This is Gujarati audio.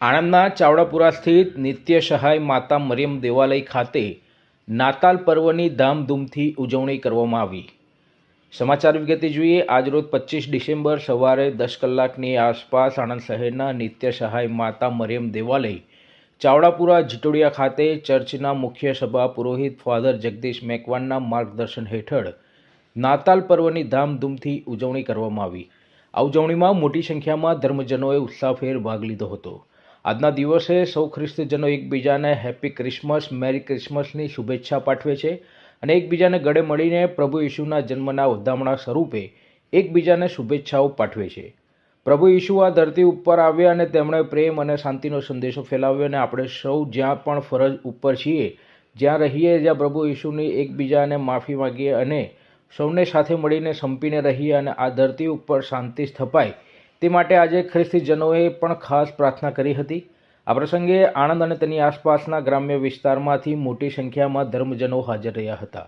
આણંદના ચાવડાપુરા સ્થિત નિત્ય સહાય માતા મરિયમ દેવાલય ખાતે નાતાલ પર્વની ધામધૂમથી ઉજવણી કરવામાં આવી. સમાચાર વિગતે જોઈએ, આજરોજ પચીસ ડિસેમ્બર સવારે દસ કલાકની આસપાસ આણંદ શહેરના નિત્ય સહાય માતા મરિયમ દેવાલય, ચાવડાપુરા જીટોડિયા ખાતે ચર્ચના મુખ્ય સભા પુરોહિત ફાધર જગદીશ મેકવાનના માર્ગદર્શન હેઠળ નાતાલ પર્વની ધામધૂમથી ઉજવણી કરવામાં આવી. આ ઉજવણીમાં મોટી સંખ્યામાં ધર્મજનોએ ઉત્સાહભેર ભાગ લીધો હતો. આજના દિવસે સૌ ખ્રિસ્તજનો એકબીજાને હેપી ક્રિસમસ, મેરી ક્રિસમસની શુભેચ્છા પાઠવે છે અને એકબીજાને ગળે મળીને પ્રભુ યીશુના જન્મના વધામણા સ્વરૂપે એકબીજાને શુભેચ્છાઓ પાઠવે છે. પ્રભુ યીશુ આ ધરતી ઉપર આવ્યા અને તેમણે પ્રેમ અને શાંતિનો સંદેશો ફેલાવ્યો અને આપણે સૌ જ્યાં પણ ફરજ ઉપર છીએ, જ્યાં રહીએ, જ્યાં પ્રભુ યીશુની એકબીજાને માફી માગીએ અને સૌને સાથે મળીને સંપીને રહીએ અને આ ધરતી ઉપર શાંતિ સ્થપાય તે માટે આજે ખ્રિસ્તીજનોએ પણ ખાસ પ્રાર્થના કરી હતી. આ પ્રસંગે આણંદ અને તેની આસપાસના ગ્રામ્ય વિસ્તારમાંથી મોટી સંખ્યામાં ધર્મજનો હાજર રહ્યા હતા.